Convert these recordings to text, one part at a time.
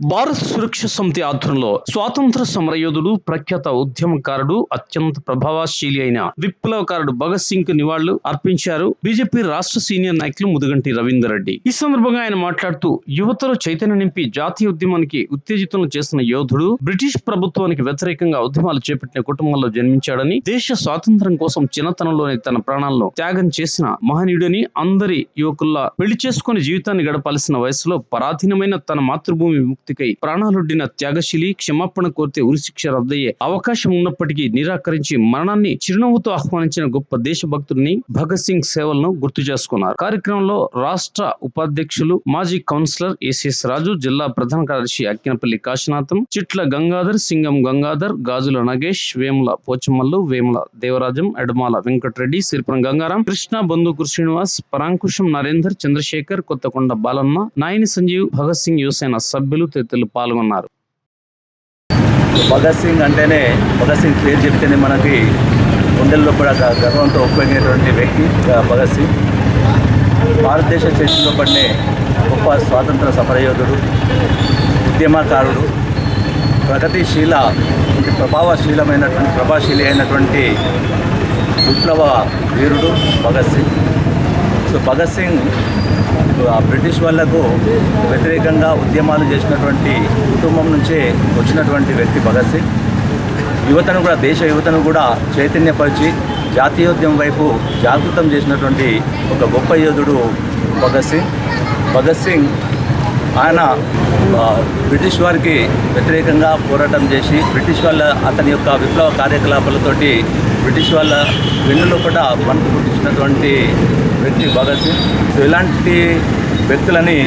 భారత్ సురక్ష సమితి ఆధ్వర్యంలో స్వాతంత్ర సమరయోధుడు ప్రఖ్యాత ఉద్యమకారుడు అత్యంత ప్రభావశీలి అయిన విప్లవకారుడు భగత్ సింగ్కు నివాళులు అర్పించారు బీజేపీ రాష్ట్ర సీనియర్ నాయకులు ముదుగంటి రవీందర్ రెడ్డి. ఈ సందర్భంగా ఆయన మాట్లాడుతూ యువతలో చైతన్యం నింపి జాతీయ ఉద్యమానికి ఉత్తేజితం చేసిన యోధుడు బ్రిటిష్ ప్రభుత్వానికి వ్యతిరేకంగా ఉద్యమాలు చేపట్టిన కుటుంబంలో జన్మించాడని దేశ స్వాతంత్ర్యం కోసం చిన్నతనంలోనే తన ప్రాణాలను త్యాగం చేసిన మహనీయుడని అందరి యువకుల్లా పెళ్ళి చేసుకుని జీవితాన్ని గడపాల్సిన వయసులో పరాధీనమైన తన మాతృభూమి విముక్తికై ప్రాణాలొడ్డిన త్యాగశీలి క్షమాపణ కోరితే ఉరిశిక్ష రద్దయ్యే అవకాశం ఉన్నప్పటికీ నిరాకరించి మరణాన్ని చిరునవ్వుతో ఆహ్వానించిన గొప్ప దేశభక్తుడిని భగత్ సింగ్ సేవలను గుర్తు చేసుకున్నారు. కార్యక్రమంలో రాష్ట్ర ఉపాధ్యక్షులు మాజీ కౌన్సిలర్ ఎస్ఎస్ రాజు జిల్లా ప్రధాన కార్యదర్శి అక్కినపల్లి కాశీనాథం చిట్ల గంగాధర్ సింగం గంగాధర్ గాజుల నగేష్ వేముల పోచమల్లు వేముల దేవరాజం ఎడమాల వెంకటరెడ్డి సిరిపురం గంగారాం కృష్ణ బంధుకు శ్రీనివాస్ పరాంకుశం నరేందర్ చంద్రశేఖర్ కొత్తకొండ బాలన్న నాయని సంజీవ్ భగత్ సింగ్ యువసేన సభ్యులు తదితరులు పాల్గొన్నారు. భగత్ సింగ్ అంటేనే భగత్ సింగ్ పేరు చెప్తేనే మనకి గుండెల్లో కూడా గర్వంతో ఒప్పించేటువంటి వ్యక్తి భగత్ సింగ్. భారతదేశ చరిత్రలో పడినే గొప్ప స్వాతంత్ర సమరయోధుడు ఉద్యమకారుడు ప్రగతిశీల ప్రభావశీలమైనటువంటి ప్రభాశీలి అయినటువంటి విప్లవ వీరుడు భగత్ సింగ్. సో భగత్ సింగ్ బ్రిటిష్ వాళ్ళకు వ్యతిరేకంగా ఉద్యమాలు చేసినటువంటి కుటుంబం నుంచే వచ్చినటువంటి వ్యక్తి భగత్ సింగ్. యువతను కూడా దేశ యువతను కూడా చైతన్యపరిచి జాతీయోద్యమం వైపు జాగృతం చేసినటువంటి ఒక గొప్ప యోధుడు భగత్ సింగ్. భగత్ సింగ్ ఆయన బ్రిటిష్ వారికి వ్యతిరేకంగా పోరాటం చేసి బ్రిటిష్ వాళ్ళ అతని యొక్క విప్లవ కార్యకలాపాలతోటి బ్రిటిష్ వాళ్ళ వెన్నులోపట మనకు పుట్టించినటువంటి వ్యక్తి భగత్ సింగ్ సో ఇలాంటి వ్యక్తులని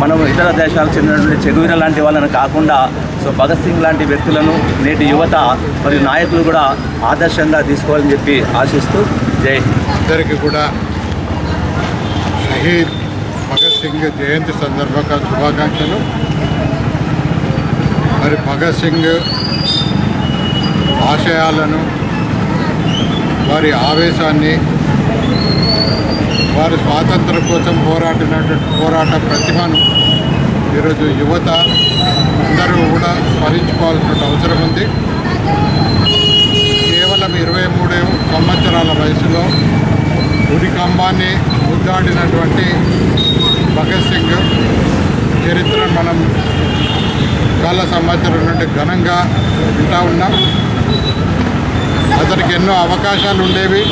మనం ఇతర దేశాలకు చెందినటువంటి చెగువీర లాంటి వాళ్ళని కాకుండా సో భగత్ సింగ్ లాంటి వ్యక్తులను నేటి యువత మరియు నాయకులు కూడా ఆదర్శంగా తీసుకోవాలని చెప్పి ఆశిస్తూ జై అందరికీ కూడా షహీద్ భగత్ సింగ్ జయంతి సందర్భంగా శుభాకాంక్షలు. మరి భగత్ సింగ్ ఆశయాలను వారి ఆవేశాన్ని వారు స్వాతంత్రం కోసం పోరాడినటువంటి పోరాట ప్రతిభను ఈరోజు యువత అందరూ కూడా స్మరించుకోవాల్సిన అవసరం ఉంది. కేవలం ఇరవై మూడు సంవత్సరాల వయసులో ఉరి కంబాన్ని ముద్దాడినటువంటి భగత్ సింగ్ చరిత్రను మనం చాలా సంవత్సరం నుండి ఘనంగా వింటా ఉన్నాం. అతనికి ఎన్నో అవకాశాలు ఉండేవి.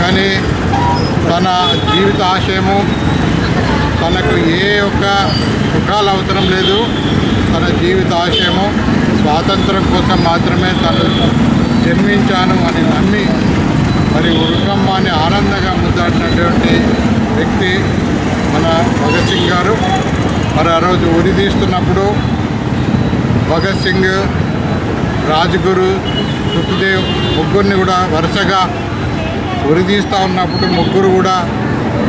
కానీ తన జీవిత ఆశయము తనకు ఏ ఒక్క సుఖాలు అవసరం లేదు. తన జీవిత ఆశయము స్వాతంత్రం కోసం మాత్రమే తను జన్మించాను అని నమ్మి మరి ఉరుకమ్మాన్ని ఆనందంగా ముద్దాడినటువంటి వ్యక్తి మన భగత్ సింగ్ గారు. మరి ఆ రోజు ఉరి తీస్తున్నప్పుడు భగత్ సింగ్ రాజ్గురు సుఖదేవ్ ముగ్గురిని కూడా వరుసగా ఉరి తీస్తూ ఉన్నప్పుడు ముగ్గురు కూడా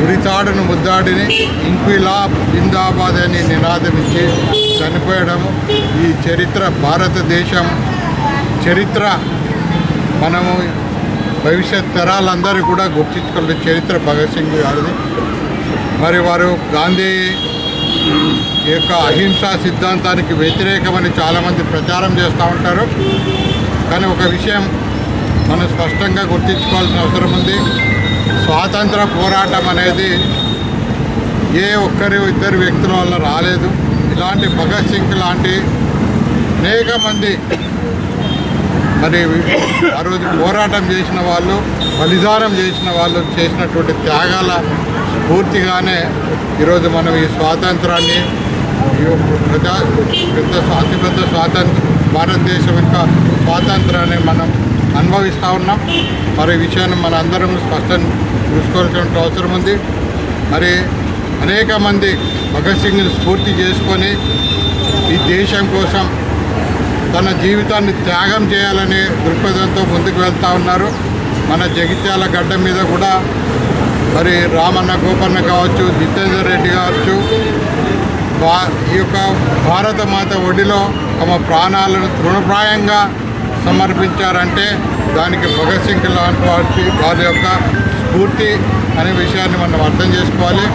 ఉరితాడును ముద్దాడిని ఇంక్విలాబ్ జిందాబాద్ అని నినాదం ఇచ్చి చనిపోయడం ఈ చరిత్ర భారతదేశం చరిత్ర. మనము భవిష్యత్ తరాలందరూ కూడా గుర్తించుకున్న చరిత్ర భగత్ సింగ్ గారిది. మరి వారు గాంధీ యొక్క అహింసా సిద్ధాంతానికి వ్యతిరేకమని చాలామంది ప్రచారం చేస్తూ ఉంటారు. కానీ ఒక విషయం మనం స్పష్టంగా గుర్తించుకోవాల్సిన అవసరం ఉంది. స్వాతంత్ర పోరాటం అనేది ఏ ఒక్కరి ఇద్దరు వ్యక్తుల వల్ల రాలేదు. ఇలాంటి భగత్ సింగ్ లాంటి అనేక మంది మరి ఆ రోజు పోరాటం చేసిన వాళ్ళు బలిదానం చేసిన వాళ్ళు చేసినటువంటి త్యాగాల స్ఫూర్తిగానే ఈరోజు మనం ఈ స్వాతంత్రాన్ని ఈ ప్రజా పెద్ద అతిపెద్ద స్వాతంత్ర భారతదేశం యొక్క స్వాతంత్రాన్ని మనం అనుభవిస్తూ ఉన్నాం. మరి విషయాన్ని మన అందరం స్పష్టం చూసుకోవాల్సిన అవసరం ఉంది. మరి అనేక మంది భగత్ సింగ్ని స్ఫూర్తి చేసుకొని ఈ దేశం కోసం తన జీవితాన్ని త్యాగం చేయాలనే దృక్పథంతో ముందుకు వెళ్తూ ఉన్నారు. మన జగిత్యాల గడ్డ మీద కూడా మరి రామన్న గోపన్న కావచ్చు జితేందర్ రెడ్డి కావచ్చు భా ఈ యొక్క భారత మాత ఒడిలో తమ ప్రాణాలను తృణప్రాయంగా సమర్పించారంటే దానికి భగత్ సింగ్ లాంటి వారి వారి యొక్క స్ఫూర్తి అనే విషయాన్ని మనం అర్థం చేసుకోవాలి.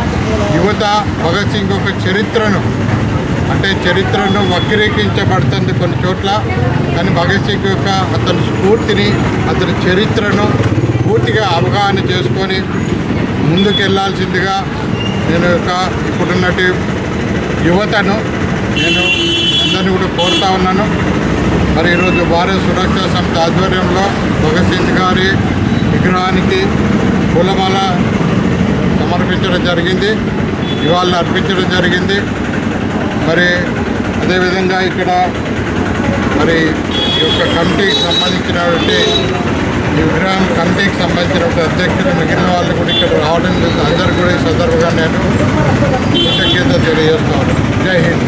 యువత భగత్ సింగ్ యొక్క చరిత్రను అంటే చరిత్రను వక్రీకరించబడుతుంది కొన్ని చోట్ల కానీ భగత్ సింగ్ యొక్క అతని స్ఫూర్తిని అతని చరిత్రను పూర్తిగా అవగాహన చేసుకొని ముందుకెళ్ళాల్సిందిగా నేను యొక్క ఇప్పుడున్నటి యువతను నేను అందరినీ కూడా కోరుతా ఉన్నాను. మరి ఈరోజు భారత సురక్షా సంస్థ ఆధ్వర్యంలో భగత్ సింగ్ గారి విగ్రహానికి పూలమాల సమర్పించడం జరిగింది. ఇవాళ అర్పించడం జరిగింది. మరి అదేవిధంగా ఇక్కడ మరి ఈ యొక్క కమిటీకి సంబంధించినటువంటి ఈ విగ్రహం కమిటీకి సంబంధించినటువంటి అధ్యక్షులు మిగిలిన వాళ్ళు కూడా ఇక్కడ రావడం అందరూ కూడా ఈ సందర్భంగా నేను కృతజ్ఞత తెలియజేస్తాను జై హింద్.